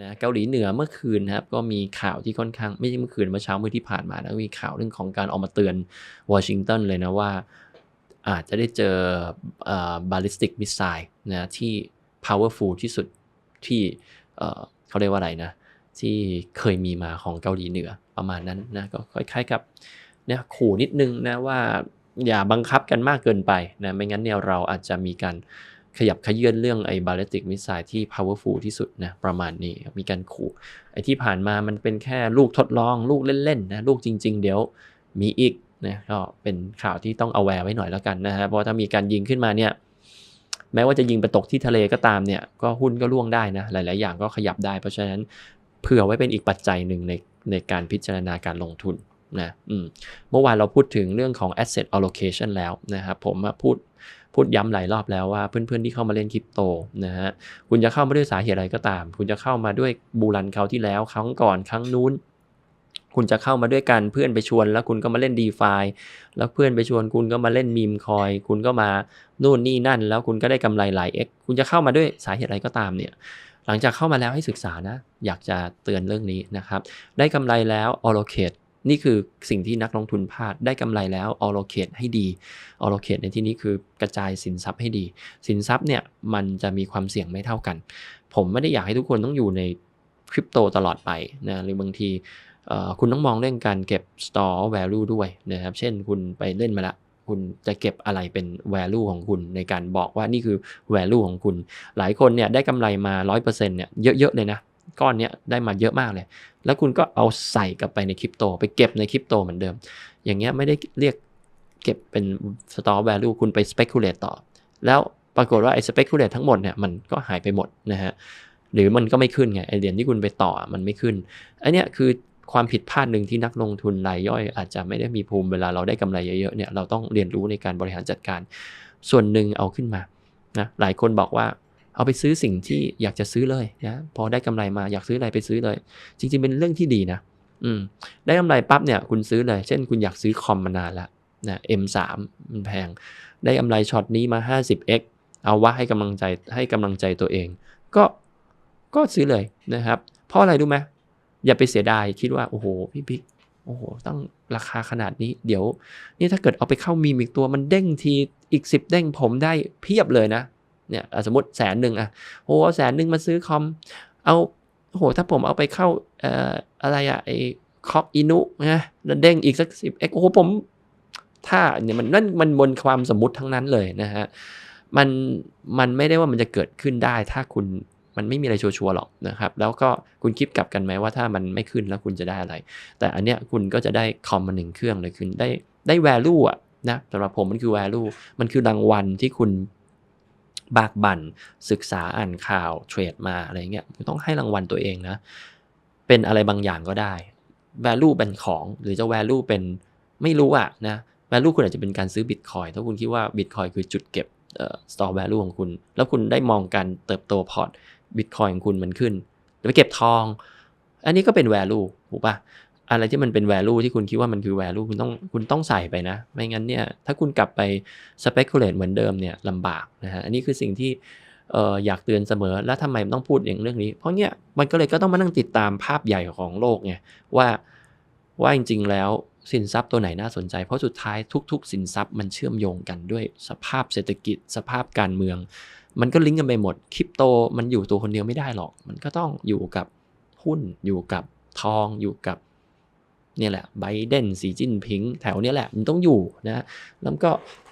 นะเกาหลีเหนือเมื่อคืนนะครับก็มีข่าวที่ค่อนข้างไม่ใช่เมื่อคืนเมื่อเช้าเมื่อที่ผ่านมานะมีข่าวเรื่องของการออกมาเตือนวอชิงตันเลยนะว่า อาจจะได้เจอบาลิสติกมิสไซล์นะที่ powerful ที่สุดที่เขาเรียกว่าอะไรนะ ที่เคยมีมาของเกาหลีเหนือประมาณนั้นนะก็คล้ายๆกับเนี่ยขู่นิดนึงนะว่าอย่าบังคับกันมากเกินไปนะไม่งั้นเนี่ยเราอาจจะมีการ ขยับขยื่นเรื่องไอ้บาลิติกมิสไซล์ที่ powerful ที่สุดนะประมาณนี้มีการขู่ไอ้ที่ผ่านมามันเป็นแค่ลูกทดลองลูกเล่นๆนะลูกจริง ๆ เดี๋ยวมีอีกนะก็เป็นข่าวที่ต้องเอาแวร์ไว้หน่อยแล้วกันนะฮะเพราะถ้ามีการยิงขึ้นมาเนี่ยแม้ว่าจะยิงไปตกที่ทะเลก็ตามเนี่ยก็หุ้นก็ล่วงได้นะหลาย ๆ อย่างก็ขยับได้ เพราะฉะนั้นเผื่อไว้เป็นอีกปัจจัยหนึ่งในในการพิจารณาการลงทุนนะอืมเมื่อวานเราพูดถึงเรื่องของ asset allocation แล้วนะครับผมมาพูด พูดย้ำหลายรอบแล้วว่าเพื่อนๆที่เข้ามาเล่นคริปโตนะฮะคุณจะเข้ามาด้วยสาเหตุอะไรก็ตาม คุณจะเข้ามาด้วยบูรันเขาที่แล้วครั้งก่อนครั้งนู้นคุณจะเข้ามาด้วยกันเพื่อนไปชวนแล้วคุณก็มาเล่น d e f าแล้วเพื่อนไปชวนคุณก็มาเล่นมีมคอย คุณก็มานู่นนี่นั่น แล้วคุณก็ได้กำไรหลาย X คุณจะเข้ามาด้วยสาเหตุอะไรก็ตามเนี่ย หลังจากเข้ามาแล้วให้ศึกษานะ อยากจะเตือนเรื่องนี้นะครับ ได้กำไรแล้ว allocate นี่คือสิ่งที่นักลงทุนพลาดได้กำไรแล้ว allocate ให้ดี allocate ในที่นี้คือกระจายสินทรัพย์ให้ดี สินทรัพย์เนี่ยมันจะมีความเสี่ยงไม่เท่ากัน ผมไม่ได้อยากให้ทุกคนต้องอยู่ในคริปโตตลอดไปนะหรือบางทีคุณต้องมองเรื่องการเก็บ store value ด้วยนะครับ เช่นคุณไปเล่นมาละคุณจะเก็บอะไรเป็น value ของคุณในการบอกว่านี่คือ value ของคุณ หลายคนเนี่ยได้กำไรมา 100%เนี่ยเยอะๆเลยนะ ก้อนเนี้ยได้มาเยอะมากเลย แล้วคุณก็เอาใส่กลับไปในคริปโต ไปเก็บในคริปโตเหมือนเดิม อย่างเงี้ยไม่ได้เรียกเก็บเป็น store value คุณไป speculate ต่อ แล้วปรากฏว่าไอ้ speculate ทั้งหมดเนี่ยมันก็หายไปหมดนะฮะ หรือมันก็ไม่ขึ้นไงไอเหรียญที่คุณไปต่อมันไม่ขึ้นไอเนี้ยคือความผิดพลาดหนึ่งที่นักลงทุนรายย่อย อาจจะไม่ได้มีภูมิเวลาเราได้กำไรเยอะๆเนี่ยเราต้องเรียนรู้ในการบริหารจัดการ ส่วนหนึ่งเอาขึ้นมานะหลายคนบอกว่า เอาไปซื้อสิ่งที่อยากจะซื้อเลยนะพอได้กำไรมาอยากซื้ออะไรไปซื้อเลย จริง ๆ เป็นเรื่องที่ดีนะ อืม ได้กำไรปั๊บเนี่ยคุณซื้อเลย เช่นคุณอยากซื้อคอมมานานละนะ M3 มันแพง ได้กำไรช็อตนี้มา 50x เอาว่าให้กำลังใจให้กำลังใจตัวเอง ก็ก็ซื้อเลยนะครับ เพราะอะไรรู้ไหมอย่าไปเสียดายคิดว่า โอ้โห พี่บิ๊กโอ้โหตั้งราคาขนาดนี้ เดี๋ยว นี่ถ้าเกิดเอาไปเข้ามีมอีกตัวมันเด้งทีอีกสิบเด้งผมได้เพียบเลยนะ เนี่ยสมมติแสนหนึ่งอะโอ้แสนหนึ่งมาซื้อคอม เอาโอ้โหถ้าผมเอาไปเข้าเอ่ออะไรอะไอคอปอินุนะเด้งอีกสักสิบเอ็กโอ้โหผม ถ้าเนี่ยมันนั่นมันบนความสมมติทั้งนั้นเลยนะฮะมันมันไม่ได้ว่ามันจะเกิดขึ้นได้ ถ้าคุณมันไม่มีอะไรชัวร์หรอกนะครับ แล้วก็คุณคิดกลับกันไหมว่าถ้ามันไม่ขึ้นแล้วคุณจะได้อะไร แต่อันเนี้ยคุณก็จะได้คอมมาหนึ่งเครื่องเลยคุณได้ได้ value อะนะสำหรับผมมันคือ value มันคือรางวัลที่คุณ บากบั่นศึกษาอ่านข่าวเทรดมาอะไรเงี้ยต้องให้รางวัลตัวเองนะ เป็นอะไรบางอย่างก็ได้ value เป็นของหรือจะ value เป็นไม่รู้อะนะ value คุณอาจจะเป็นการซื้อ bitcoin ถ้าคุณคิดว่า bitcoin คือจุดเก็บ store value ของคุณ แล้วคุณได้มองการเติบโตพอร์ตบิตคอยของคุณมันขึ้นไปเก็บทอง อันนี้ก็เป็น value ถูกปะ อะไรที่มันเป็น value ที่คุณคิดว่ามันคือ value คุณต้องคุณต้องใส่ไปนะ ไม่งั้นเนี่ยถ้าคุณกลับไป speculate เหมือนเดิมเนี่ยลำบากนะฮะอันนี้คือสิ่งที่อออยากเตือนเสมอแล้วทำไมต้องพูดอย่างเรื่องนี้ เพราะเนี่ยมันก็เลยก็ต้องมานั่งติดตามภาพใหญ่ของโลกไงว่าว่าจริง ๆ แล้วสินทรัพย์ตัวไหนน่าสนใจ เพราะสุดท้ายทุก ๆ สินทรัพย์มันเชื่อมโยงกันด้วยสภาพเศรษฐกิจ สภาพการเมือง มันก็ลิงก์กันไปหมดคริปโตมันอยู่ตัวคนเดียวไม่ได้หรอก มันก็ต้องอยู่กับหุ้นอยู่กับทองอยู่กับ เนี่ยแหละไบเดนสีจิ้นพิง แถวเนี้ยแหละมันต้องอยู่นะแล้วก็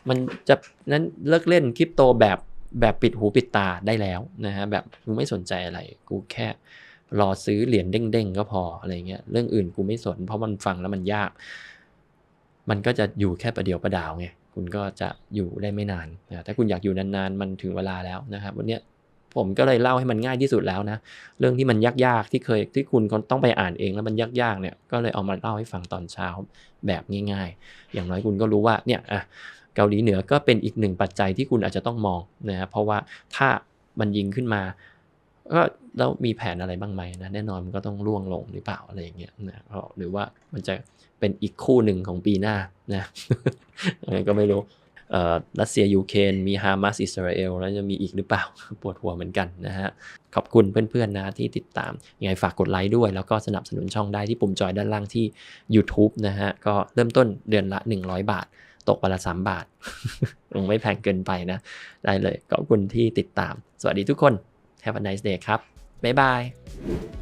มันจะนั้นเลิกเล่นคริปโตแบบแบบปิดหูปิดตาได้แล้วนะฮะแบบกูไม่สนใจอะไร กูแค่รอซื้อเหรียญเด้งๆก็พออะไรเงี้ยเรื่องอื่นกูไม่สน เพราะมันฟังแล้วมันยาก มันก็จะอยู่แค่ประเดียวประดาวไงคุณก็จะอยู่ได้ไม่นานนะถ้าคุณอยากอยู่นานๆ มันถึงเวลาแล้วนะครับ วันนี้ ผมก็เลยเล่าให้มันง่ายที่สุดแล้วนะ เรื่องที่มันยากๆที่เคยที่คุณต้องไปอ่านเองแล้วมันยากๆเนี่ยก็เลยเอามาเล่าให้ฟังตอนเช้าแบบง่าย ๆ อย่างน้อยคุณก็รู้ว่าเนี่ยอะเกาหลีเหนือก็เป็นอีกหนึ่งปัจจัยที่คุณอาจจะต้องมองนะครับเพราะว่าถ้ามันยิงขึ้นมาก็แล้วมีแผนอะไรบ้างไหมนะแน่นอนมันก็ต้องร่วงลงหรือเปล่าอะไรอย่างเงี้ยนะหรือว่ามันจะเป็นอีกคู่หนึ่งของปีหน้านะอะไรก็ไม่รู้ รัสเซียยูเครนมีฮามาสอิสราเอลแล้วจะมีอีกหรือเปล่าปวดหัวเหมือนกันนะฮะ ขอบคุณเพื่อนๆนะที่ติดตาม ยังไงฝากกดไลค์ด้วย แล้วก็สนับสนุนช่องได้ที่ปุ่มจอยด้านล่างที่ YouTube นะฮะ ก็เริ่มต้นเดือนละ 100 บาท ตกวันละ 3 บาทยังไม่แพงเกินไปนะ ได้เลยขอบคุณที่ติดตาม สวัสดีทุกคน Have a nice day ครับบ๊ายบาย